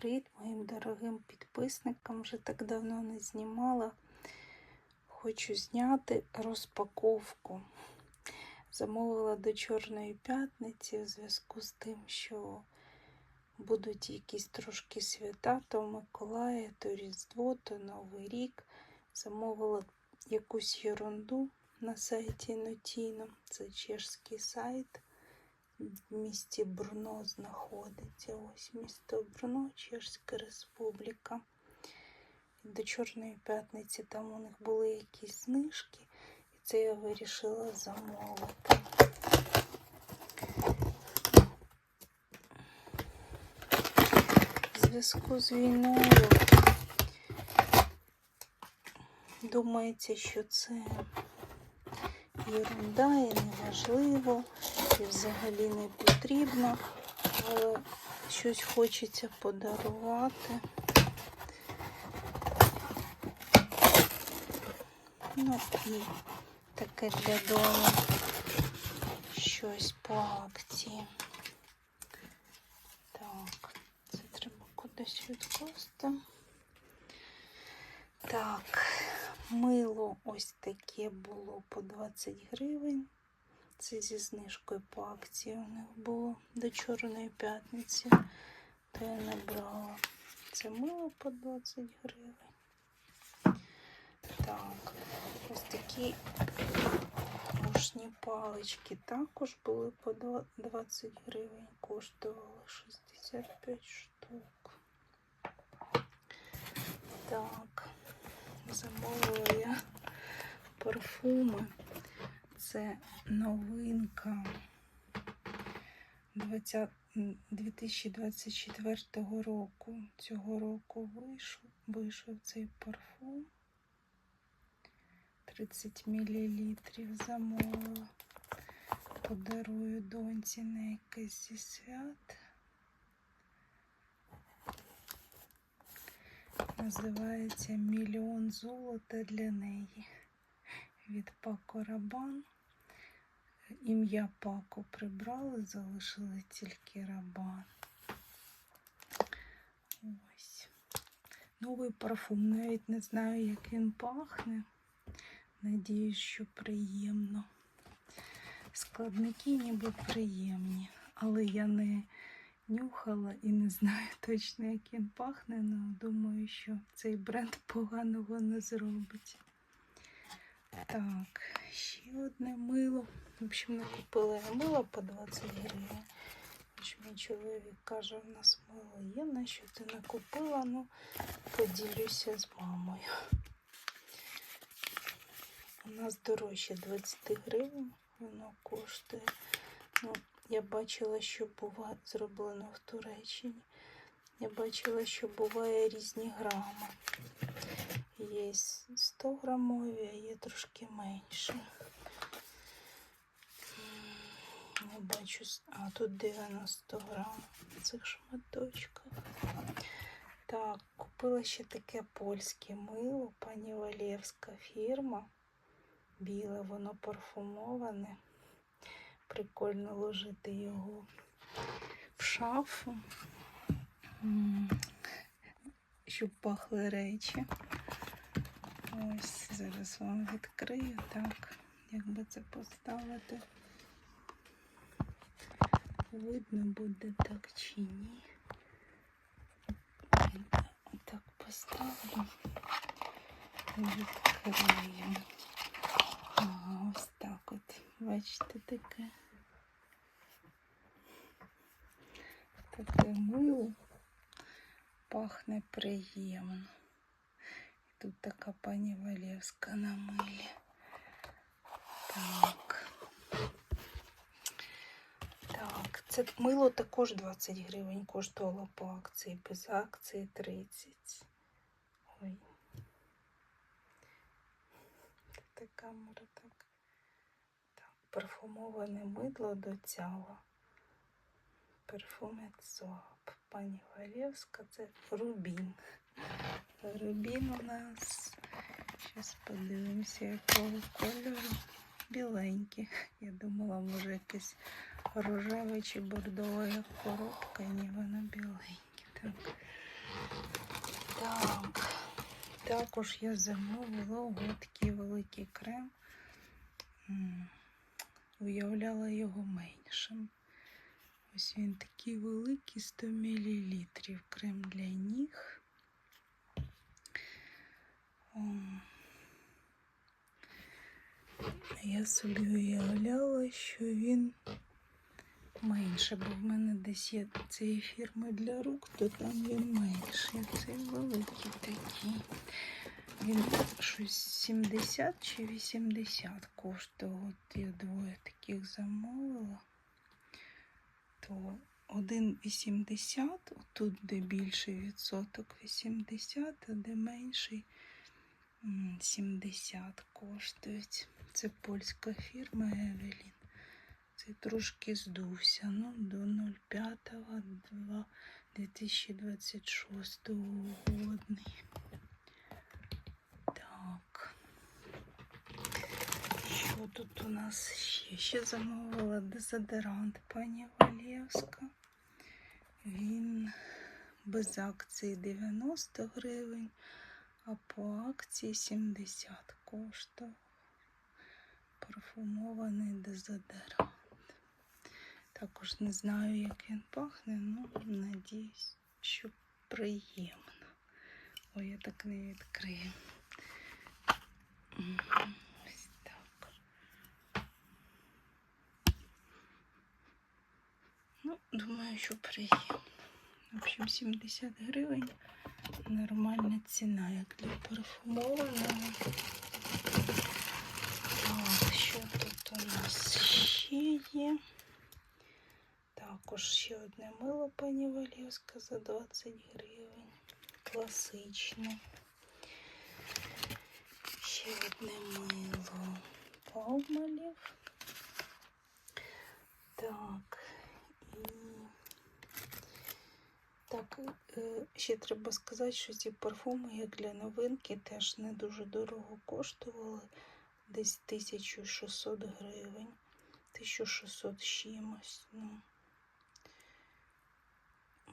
Привіт моїм дорогим підписникам. Вже так давно не знімала. Хочу зняти розпаковку. Замовила до Чорної п'ятниці в зв'язку з тим, що будуть якісь трошки свята, то Миколая, то Різдво, то Новий рік. Замовила якусь ерунду на сайті Notino. Це чешський сайт в місті Брно знаходиться. Ось місто Брно, Чешська Республіка. До Чорної п'ятниці там у них були якісь знижки, і це я вирішила замовити. В зв'язку з війною думається, що це ерунда і неважливо, і взагалі не потрібно, але щось хочеться подарувати. Ну і таке для дому щось по акції. Так, це треба кудись відкласти. Так, мило ось таке було по 20 гривень. Це зі знижкою по акції у них було до Чорної п'ятниці. То я набрала. Це мило по 20 гривень. Так, ось такі мушні палички також були по 20 гривень, коштували 65 штук. Так, замовила я парфуми. Це новинка 20, 2024 року. Цього року вийшов, вийшов цей парфум. 30 мл замовила. Подарую доньці на якесь зі свят. Називається Мільйон золота для неї. Від Пако Рабан. Ім'я Пако прибрали, залишили тільки Рабан. Новий парфум. Навіть не знаю, як він пахне. Надіюсь, що приємно. Складники ніби приємні, але я не нюхала і не знаю точно, як він пахне, але думаю, що цей бренд поганого не зробить. Так, ще одне мило. В общем, накупила я мило по 20 гривень. Хоч мій чоловік каже, в нас мило є, на що ти накупила, ну поділюся з мамою. У нас дорожче 20 гривень воно коштує. Ну, я бачила, що буває зроблено в Туреччині. Я бачила, що буває різні грами. Є 100 грамові, а є трошки менше. Я бачу, а тут 90 грам цих шматочках. Так, купила ще таке польське мило, пані Валєвська фірма. Біле, воно парфумоване. Прикольно ложити його в шафу, щоб пахли речі. Ось, зараз вам відкрию так, як би це поставити. Видно буде так чи ні. Отак поставлю. Відкриємо. Ага, ось так от. Бачите таке. Таке мило пахне приємно. Тут така пані Валєвська на милі. Так. Так, це мило також 20 гривень коштувало по акції, без акції 30. Ой. Та камера так. Так, парфумоване мидло до цього. Парфумет Соап. Пані Валєвська, це Рубін. Рубін у нас. Зараз подивимося, якого кольору. Біленький. Я думала, може якесь рожеве чи бордове як коробка. Ні, воно біленьке. Так. також я замовила такий великий крем. Уявляла його меншим. Ось він такий великий 100 мл крем для ніг. О. Я собі уявляла, що він менше, бо в мене десь є цієї фірми для рук, то там він менший. Цей великий такий. Він щось 70 чи 80 коштував. От я двоє таких замовила. То 1,80, тут де більший відсоток 80, а де менший 70 коштують. Це польська фірма Евелін. Це трошки здувся. Ну, до 05.2 2026 годний. Так. Що тут у нас ще? Ще замовила дезодорант пані Валєвська. Він без акції 90 гривень, а по акції 70 коштував. Парфумований дезодорант. Також не знаю, як він пахне, але надіюсь, що приємно. Ой, я так не відкрию. Ось так. Ну, думаю, що приємно. В общем, 70 гривень. Нормальна ціна, як для парфумованого. Так, що тут у нас ще є? Також ще одне мило пані Валівська за 20 гривень. Класичне. Ще одне мило Палмалів. Так. І так, е, ще треба сказати, що ці парфуми, як для новинки, теж не дуже дорого коштували. Десь 1600 гривень. 1600 чимось. Ну.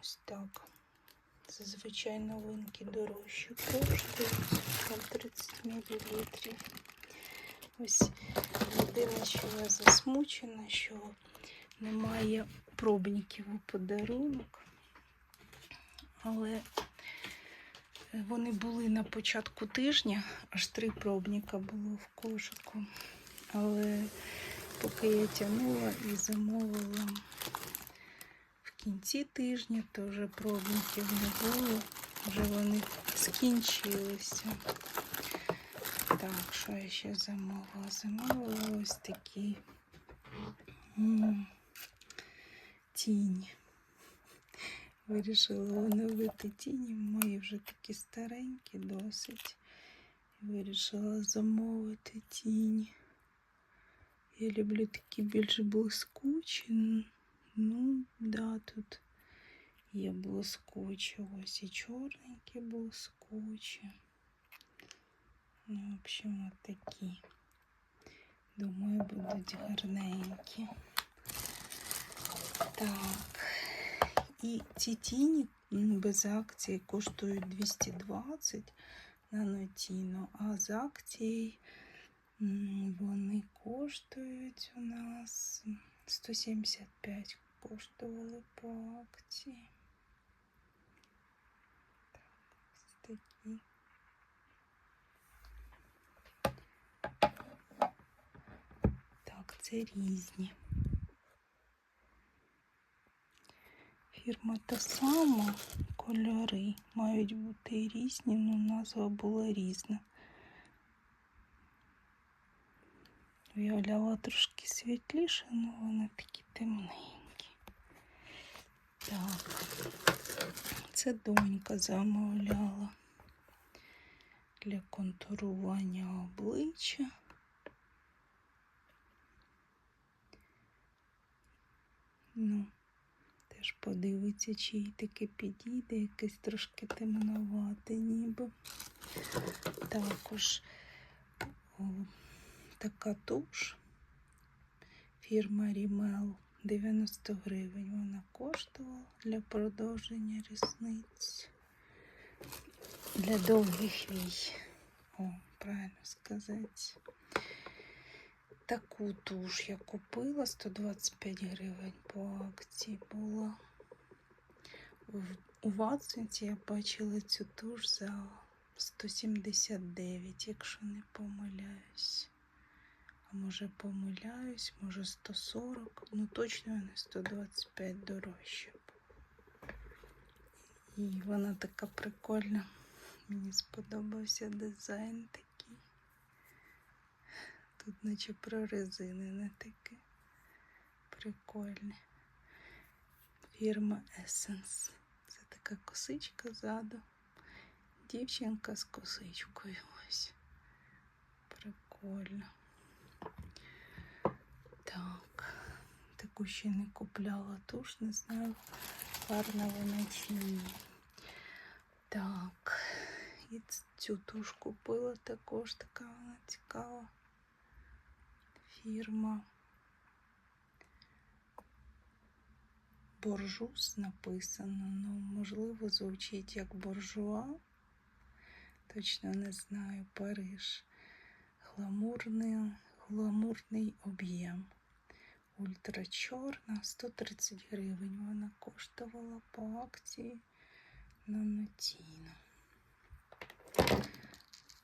Ось так. Зазвичай новинки дорожчі коштують. 30 мл. Ось єдине, що я засмучена, що немає пробників у подарунок. Але вони були на початку тижня, аж три пробника було в кошику. Але поки я тягнула і замовила в кінці тижня, то вже пробників не було, вже вони скінчилися. Так, що я ще замовила? Замовила ось такі м, тіні. Вирішила оновити тіні. Мої вже такі старенькі досить. Вирішила замовити тіні. Я люблю такі більш блискучі. Ну, да, тут є блискучі. Ось і чорненькі блискучі. Ну, в общем, от такі. Думаю, будуть гарненькі. Так. І ці тіні без акції коштують 220 на нотіно, а з акцією вони коштують у нас 175 коштували по акції. Так. Так, це різні. Фірма та сама, кольори мають бути різні, але назва була різна. Уявляла трошки світліше, але вони такі темненькі. Так, це донька замовляла для контурування обличчя. Ну, теж подивиться, чи їй таке підійде, якесь трошки темновате ніби. Також о, така туш фірма Rimmel 90 гривень вона коштувала для продовження рісниць. для довгих вій. О, правильно сказати. Таку туш я купила 125 гривень по акції була. У Ватсонці я бачила цю туш за 179, якщо не помиляюсь. А може помиляюсь, може 140, ну точно не 125 дорожче. І вона така прикольна. Мені сподобався дизайн такий. Тут наче прорезинене таке. Прикольне. Фірма Essence. Це така косичка ззаду. Дівчинка з косичкою ось. Прикольно. Так. Таку ще не купляла туш, не знаю, гарна вона чи ні. Так. І цю туш купила також така вона цікава. Фірма. Боржус написано, ну, можливо, звучить як боржуа. Точно не знаю, Париж. Гламурний, гламурний об'єм. Ультра чорна, 130 гривень. Вона коштувала по акції на Нотіно.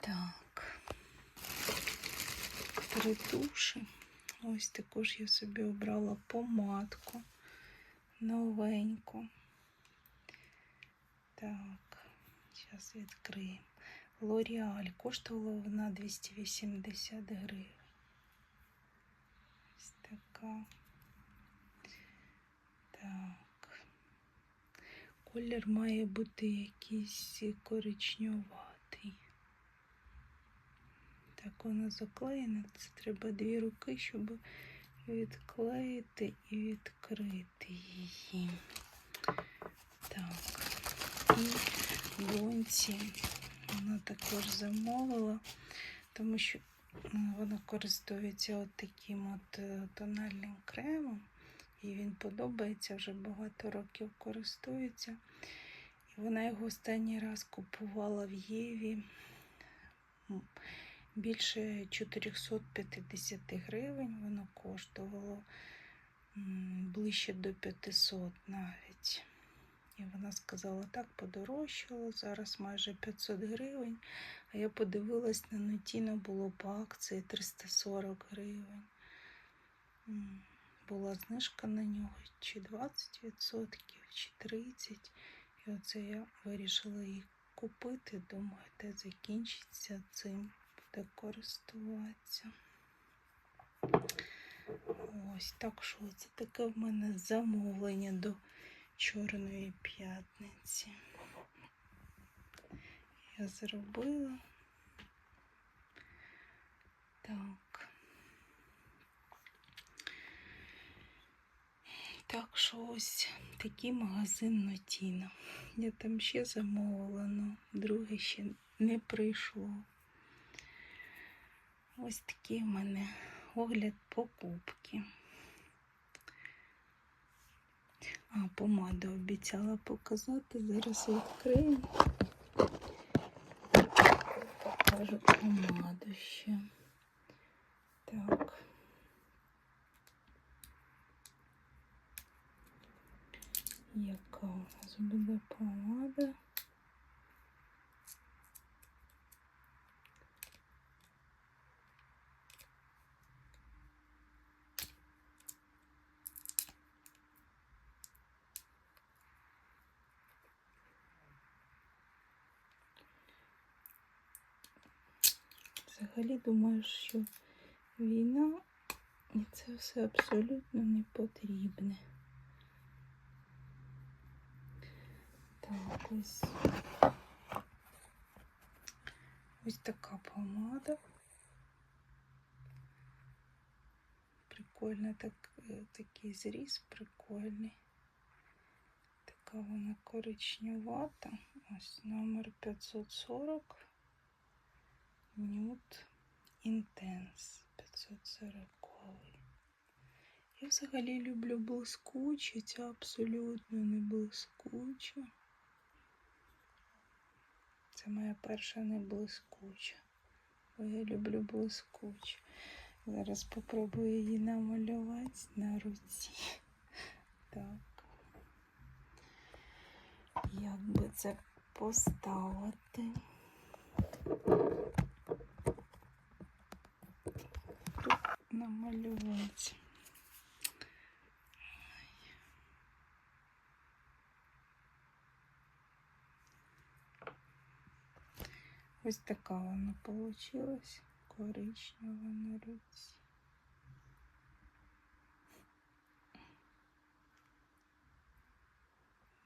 Так. Три туші. Ось також я собі обрала помадку новеньку. Так, зараз відкриємо. Лоріаль коштувала вона 280 гривень. Ось така. Так. Колір має бути якийсь коричневатий. Так вона заклеєна. Це треба дві руки, щоб відклеїти і відкрити її. Так. І доньці вона також замовила, тому що вона користується от таким от е, тональним кремом. І він подобається, вже багато років користується. І вона його останній раз купувала в Єві більше 450 гривень. Воно коштувало ближче до 500 навіть. І вона сказала, так подорожчало, зараз майже 500 гривень. А я подивилась на Нотіно, було по акції 340 гривень. Була знижка на нього чи 20%, чи 30%. І оце я вирішила її купити. Думаю, те закінчиться цим, буде користуватися. Ось так що це таке в мене замовлення до Чорної п'ятниці. Я зробила. Так. Так що ось такий магазин Нотіна. Я там ще замовила, але друге ще не прийшло. Ось такий в мене огляд покупки. А, помаду обіцяла показати. Зараз відкрию. Покажу помаду ще. Так. Яка у нас буде помада? Взагалі думаю, що війна і це все абсолютно не потрібне. Так, ось. Ось така помада. Прикольно, так, такий зріз прикольний. Така вона коричневата. Ось номер 540. Нюд Інтенс 540. Я взагалі люблю блискуче, ця абсолютно не блискуча. Це моя перша не блискуча. Бо я люблю блискучу. Зараз спробую її намалювати на руці. Так. Як би це поставити? Тут намалювати. Ось така вона получилась. Коричнева на руці.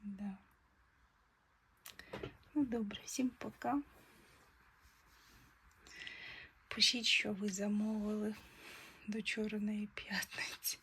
Да. Ну, добре, всім пока. Пишіть, що ви замовили до Чорної п'ятниці.